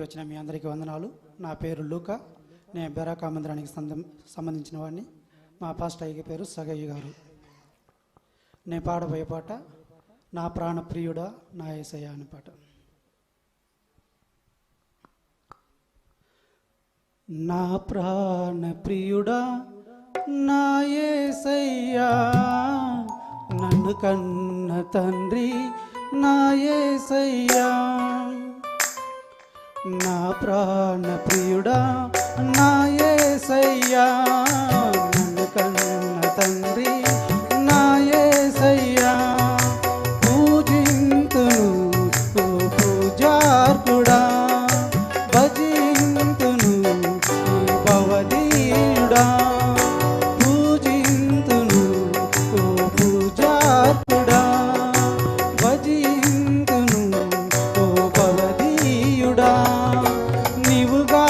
వచ్చిన మీ అందరికీ వందనాలు. నా పేరు లూక. నేను బెరాకా మందిరానికి సంబంధించిన వాడిని. మా పాస్ట్ అయ్య పేరు సగయ్య గారు. నేను పాడబోయే పాట నా ప్రాణ ప్రియుడా నా ఏసయ్య అనే పాట. నా ప్రాణ ప్రియుడా నా ఏసయ్యా. నన్ను కన్న తండ్రి నా ఏసయ్యా. నా ప్రాణ ప్రియుడా నా ఏసయ్యా నన్ను కన్న తండ్రి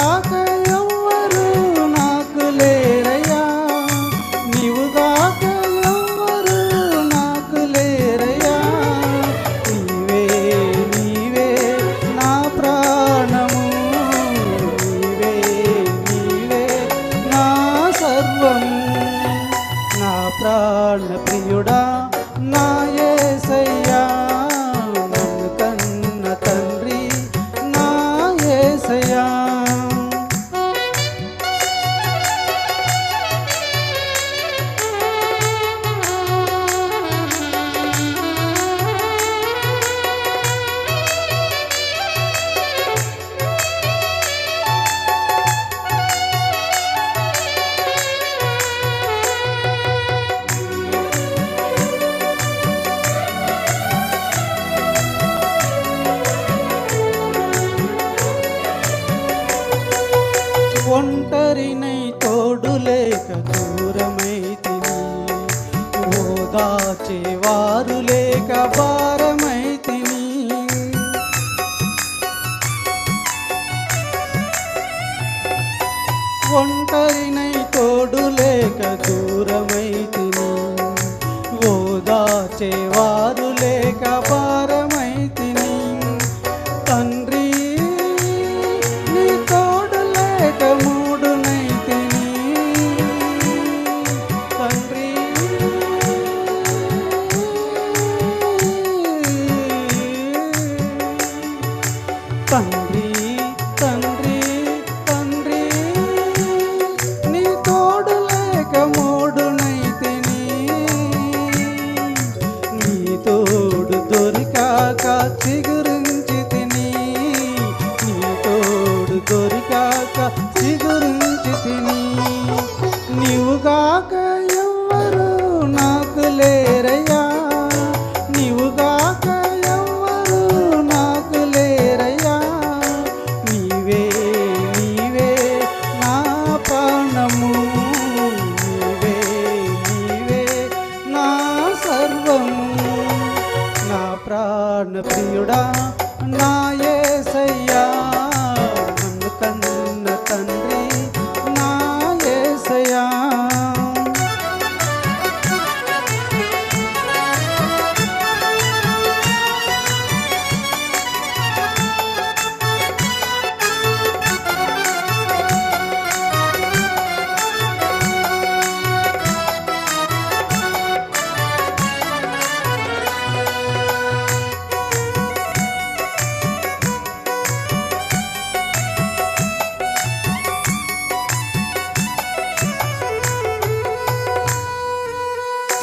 ராக ఎవరినై తోడు లేక దూరమైతిని ఓదాచేవారు లేక భారమైతిని? ఒంటరినై తోడు లేక దూరమైతిని ఓదాచేవారు figure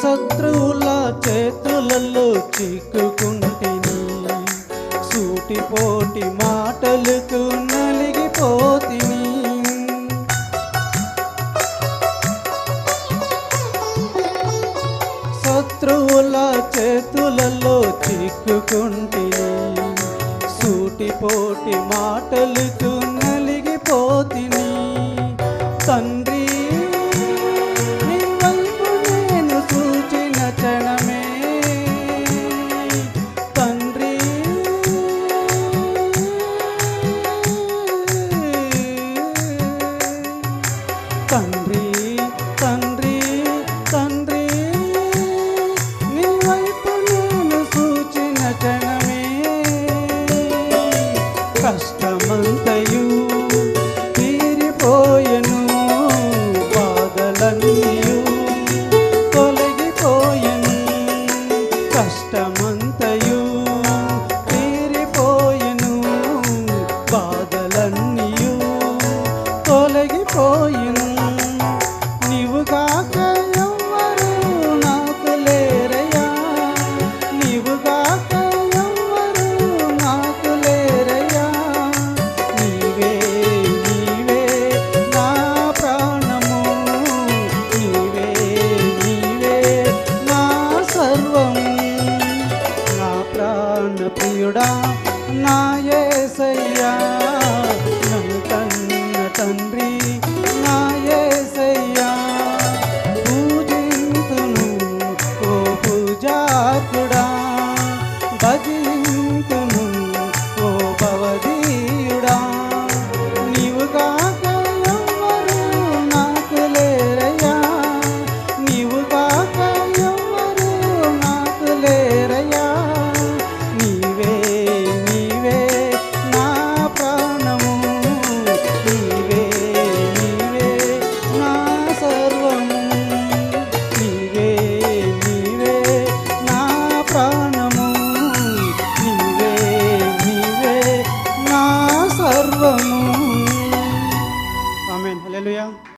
శత్రువుల చేతులలో చిక్కుకుంటిని. సూటిపోటి మాటలకు నలిగిపోతిని. శత్రువుల చేతులలో చిక్కుకుంటిని. సూటిపోటి మాటలకు ಕಷ್ಟಮ তোমার